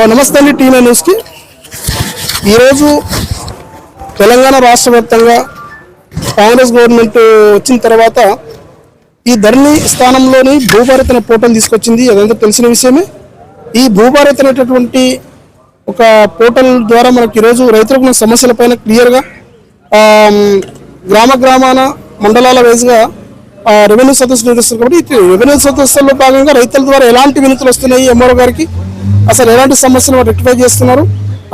నమస్తే అండి టీవీ న్యూస్కి. ఈరోజు తెలంగాణ రాష్ట్ర వ్యాప్తంగా కాంగ్రెస్ గవర్నమెంట్ వచ్చిన తర్వాత ఈ ధరణి స్థానంలోని భూభారత్ అనే పోర్టల్ తీసుకొచ్చింది. అదంతా తెలిసిన విషయమే. ఈ భూభారత్ అనేటటువంటి ఒక పోర్టల్ ద్వారా మనకి ఈరోజు రైతులకు ఉన్న సమస్యలపైన క్లియర్గా గ్రామ గ్రామాన మండలాల వైజ్గా రెవెన్యూ సదస్సులు నిర్వహిస్తారు కాబట్టి రెవెన్యూ సదస్సుల్లో భాగంగా రైతుల ద్వారా ఎలాంటి వినతులు వస్తున్నాయి? ఎంఆర్ఓ గారికి అసలు ఎలాంటి సమస్యలు రెక్టిఫై చేస్తున్నారు?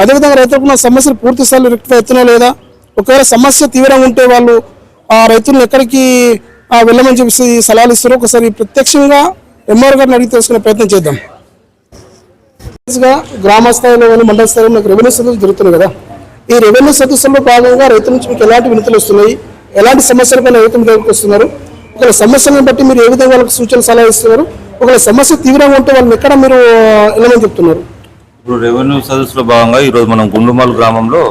అదేవిధంగా రైతులకు ఉన్న సమస్యలు పూర్తి స్థాయిలో రెక్టిఫై అవుతున్నా లేదా? ఒకవేళ సమస్య తీవ్రంగా ఉంటే వాళ్ళు ఆ రైతులను ఎక్కడికి వెళ్ళమని చెప్పేసి సలహాలు ఇస్తారు ఒకసారి ప్రత్యక్షంగా ఎంఆర్ గారిని అడిగి తెలుసుకునే ప్రయత్నం చేద్దాం. గ్రామ స్థాయిలో కానీ మండల స్థాయిలో మనకు రెవెన్యూ సదస్సులు జరుగుతున్నాయి కదా? ఈ రెవెన్యూ సదస్సుల్లో భాగంగా రైతుల నుంచి మీకు ఎలాంటి వినతులు వస్తున్నాయి? ఎలాంటి సమస్యలపైన రైతులు దగ్గరికి వస్తున్నారు? ఒకవేళ సమస్యలను బట్టి మీరు ఏ విధంగా వాళ్ళకి సూచనలు సలహా ఇస్తున్నారు? ఒకవేళ సమస్య తీవ్రంగా ఉంటే వాళ్ళని ఎక్కడ మీరు వెళ్ళమని చెప్తున్నారు? ఇప్పుడు రెవెన్యూ సదస్సులో భాగంగా ఈరోజు మనం గుండుమల్ గ్రామంలో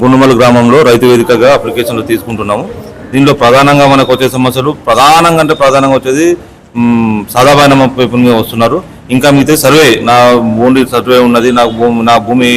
గుండుమల్ గ్రామంలో రైతు వేదికగా అప్లికేషన్లు తీసుకుంటున్నాము. దీనిలో ప్రధానంగా మనకు వచ్చే సమస్యలు ప్రధానంగా అంటే ప్రధానంగా వచ్చేది మ్, సాదాబాయిన మీద వస్తున్నారు. ఇంకా మిగతా సర్వే నా ఓన్లీ సర్వే ఉన్నది నాకు భూమి నా భూమి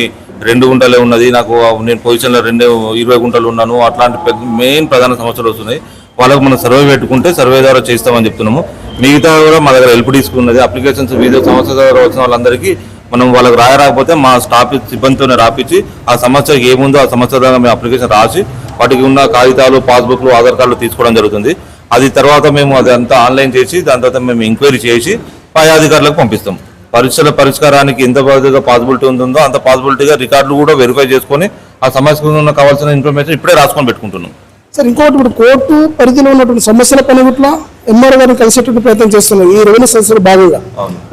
రెండు గుంటలే ఉన్నది నాకు నేను పొజిషన్లో రెండు ఇరవై గుంటలు ఉన్నాను అట్లాంటి పెద్ద మెయిన్ ప్రధాన సమస్యలు వస్తున్నాయి. వాళ్ళకు మనం సర్వే పెట్టుకుంటే సర్వే ద్వారా చేస్తామని చెప్తున్నాము. మిగతా కూడా మా దగ్గర హెల్ప్ తీసుకున్నది. అప్లికేషన్స్ వివిధ సమస్య ద్వారా వచ్చిన వాళ్ళందరికీ మనం వాళ్ళకి రాయరాకపోతే మా స్టాఫ్ సిబ్బందితోనే రాపించి ఆ సమస్య ఏముందో ఆ సమస్య ద్వారా మేము అప్లికేషన్ రాసి వాటికి ఉన్న కాగితాలు పాస్బుక్లు ఆధార్ కార్డులు తీసుకోవడం జరుగుతుంది. అది తర్వాత మేము అదంతా ఆన్లైన్ చేసి దాని తర్వాత మేము ఎంక్వైరీ చేసి పై అధికారులకు పంపిస్తాం. పరీక్షల పరిష్కారానికి ఎంత బాధగా పాసిబిలిటీ ఉంటుందో అంత పాసిబిలిటీగా రికార్డులు కూడా వెరిఫై చేసుకొని ఆ సమస్యకు ఉన్న కావాల్సిన ఇన్ఫర్మేషన్ ఇప్పుడే రాసుకొని పెట్టుకుంటున్నాం. సార్ ఇంకోటి ఇప్పుడు కోర్టు పరిధిలో ఉన్నటువంటి సమస్యల పని ఎంఆర్ గారిని కలిసేటువంటి ప్రయత్నం చేస్తున్నారు. ఈ రెవెన్యూ సదస్సులో భాగంగా.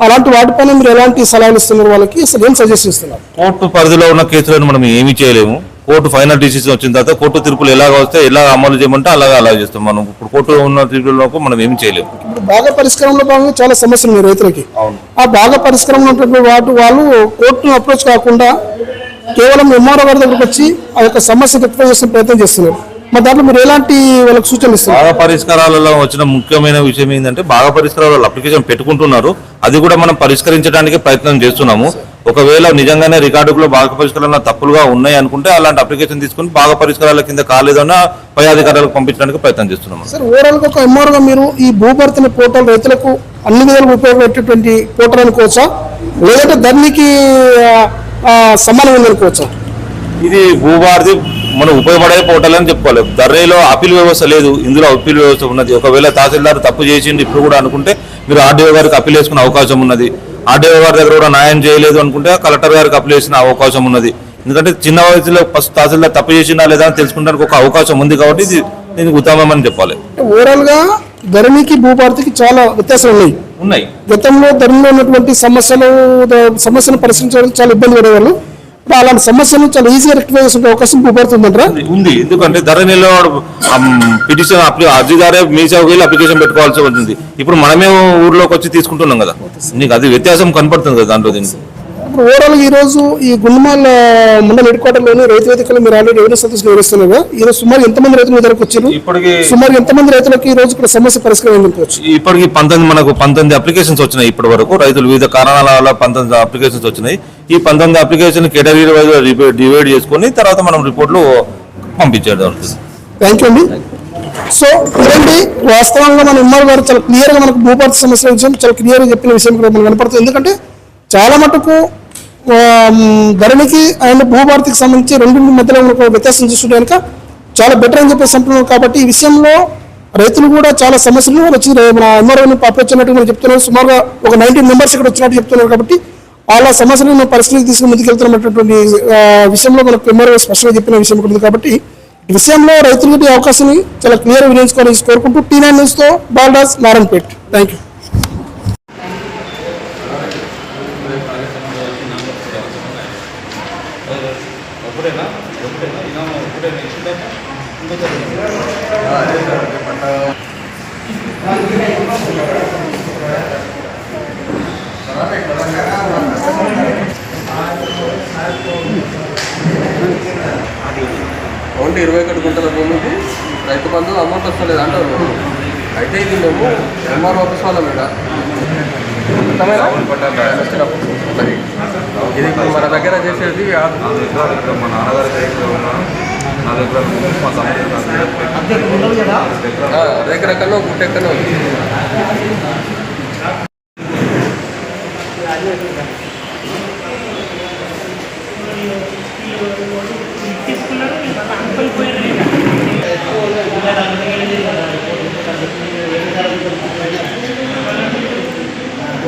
అలాంటి వాటిపైన మీరు ఎలాంటి సలహాలు ఇస్తున్నారు వాళ్ళకి? అసలు ఏం సజెస్ట్ ఇస్తున్నారు? కోర్టు పరిధిలో ఉన్న కేసులను మనం ఏమీ చేయలేము. కోర్టు ఫైనల్ డిసిషన్ వచ్చిన తర్వాత కోర్టు తీర్పులు ఎలాగ వస్తే ఎలా అమలు చేయమంటే అలాగే అలా చేస్తాం మనం. ఇప్పుడు కోర్టు ఉన్న తీర్పులకు మనం ఏమీ చేయలేము. ఇప్పుడు బాగా పరిష్కారంలో భాగంగా చాలా సమస్యలు ఉన్నాయి రైతులకి. ఆ బాగా పరిష్కారంలో ఉన్నటువంటి వాటి వాళ్ళు కోర్టును అప్రోచ్ కాకుండా కేవలం ఎంఆర్ఓ గారి దగ్గరకు వచ్చి ఆ యొక్క సమస్య రెక్టిఫై చేసే ప్రయత్నం చేస్తున్నారు. మరి దాంట్లో మీరు ఎలాంటి వాళ్ళకి సూచనలు ఇస్తున్నారు? బాగా పరిష్కారాలలో వచ్చిన ముఖ్యమైన విషయం ఏంటంటే బాగా పరిష్కారాలు అప్లికేషన్ పెట్టుకుంటున్నారు. అది కూడా మనం పరిష్కరించడానికి ప్రయత్నం చేస్తున్నాము. ఒకవేళ నిజంగానే రికార్డులో బాగా పరిష్కారాలు తప్పులుగా ఉన్నాయి అనుకుంటే అలాంటి అప్లికేషన్ తీసుకుని బాగా పరిష్కారాల కింద కాలేదన్న పై అధికారులకు పంపించడానికి ప్రయత్నం చేస్తున్నాము. సార్ ఓవరాల్గా ఒక ఎంఆర్గా మీరు ఈ భూభర్తన పోర్టల్ రైతులకు అన్ని విధాలుగా ఉపయోగపడేటటువంటి పోర్టల్ అనుకోవచ్చా? లేదంటే ఆ, సమానం ఉందనుకోవచ్చా? ఇది భూభారతి మనం ఉపయోగపడే పోర్టల్ అని చెప్పుకోవాలి. ధర్రేలో అప్పీల్ వ్యవస్థ లేదు. ఇందులో అప్పీల్ వ్యవస్థ ఉన్నది. ఒకవేళ తహసీల్దార్ తప్పు చేసిండు ఇప్పుడు కూడా అనుకుంటే మీరు ఆర్డీఓ గారికి అప్పీల్ చేసుకునే అవకాశం ఉన్నది. ఆర్డీఓ గారి దగ్గర కూడా న్యాయం చేయలేదు అనుకుంటే కలెక్టర్ గారికి అప్పీల్ చేసిన అవకాశం ఉన్నది. ఎందుకంటే చిన్న వయసులో ఫస్ట్ తహసీల్దార్ తప్పు చేసిందా లేదా అని తెలుసుకోవడానికి ఒక అవకాశం ఉంది కాబట్టి ఇది దీనికి ఉత్తమం అని చెప్పాలి. ఓవరాల్గా ధరణికి భూభారతికి చాలా వ్యత్యాసాలు ఉన్నాయి. ఉన్నాయి. గతంలో ధరణిలో ఉన్నటువంటి సమస్యలు సమస్యను పరిశీలించడానికి చాలా ఇబ్బంది పడేవాళ్ళు. అలాంటి సమస్యలను చాలా ఈజీగా రెక్టిఫై చేసుకునే అవకాశం ఉందంటారా ఉంది ఎందుకంటే ధరణిలో పిటిషన్ అర్జీదారే మీ సేవకి వెళ్ళి అప్లికేషన్ పెట్టుకోవాల్సి ఉంటుంది ఇప్పుడు మనమే ఊర్లోకి వచ్చి తీసుకుంటున్నాం కదా. నీకు అది వ్యత్యాసం కనపడుతుంది కదా దాంట్లో దీనికి? ఇప్పుడు ఓవరాల్ ఈ రోజు ఈ గుండమాల మండల హెడ్ క్వార్టర్లోని రైతు వేదికలు మీరు ఆల్రెడీ రెవెన్యూ సదస్సు నిర్వహిస్తున్నారు కదా ఈ రోజు సుమారు ఎంతమంది రైతులు మీ దగ్గరకు వచ్చారు? ఇప్పటికి సుమారు ఎంతమంది రైతులకు ఈ రోజు ఇక్కడ సమస్య పరిష్కారం ఇప్పటికి పంతొమ్మిది మనకు పంతొమ్మిది అప్లికేషన్స్ వచ్చినాయి ఇప్పటి వరకు రైతులు వివిధ కారణాల వల్ల పంతొమ్మిది అప్లికేషన్స్ వచ్చినాయి. ఈ పంతొమ్మిది అప్లికేషన్ కేటగిరీ వైజ్ డివైడ్ చేసుకొని తర్వాత మనం రిపోర్ట్లు పంపించేది జరుగుతుంది థ్యాంక్ యూ అండి. సో ఇదండి వాస్తవంగా మన ఉమ్మడి గారు చాలా క్లియర్గా మనకు భూపార్తి సమస్యల విషయం చాలా క్లియర్గా చెప్పిన విషయం కూడా మనకు కనపడుతుంది. ఎందుకంటే చాలా మటుకు ధరణికి అండ్ భూభారతికి సంబంధించి రెండు మధ్యలో ఒక వ్యత్యాసం చూస్తుంటే కనుక చాలా బెటర్ అని చెప్పేసి అంటున్నారు. కాబట్టి ఈ విషయంలో రైతులు కూడా చాలా సమస్యలు వచ్చి మన ఎంఆర్ఓని అప్రోచ్ మనం చెప్తున్నారు సుమారుగా ఒక నైన్టీన్ మెంబర్స్ ఇక్కడ వచ్చినట్టు చెప్తున్నారు కాబట్టి వాళ్ళ సమస్యలను మనం పరిస్థితికి తీసుకుని ముందుకెళ్తున్నటువంటి విషయంలో మనకు ఎంఆర్ఓ స్పష్టంగా చెప్పిన విషయం ఉంటుంది కాబట్టి ఈ విషయంలో రైతులకి అవకాశాన్ని చాలా క్లియర్ వినియోగించుకోవాలని కోరుకుంటూ T nine న్యూస్తో Baldas Narayanpet. Thank you only ఇరవై ఒకటి గుంటల భూమికి రైతు బంధు అమౌంట్ వస్తలేదు అంటారు. అయితే ఇది మేము ఎంఆర్ ఆఫీస్ వాళ్ళ మీద ఇది మన దగ్గర చేసేది ఆ- నా దగ్గర ఇక్కడ మా నాన్నగారి దగ్గర ఉన్నాను. నా దగ్గర మా నా దగ్గర కన్నా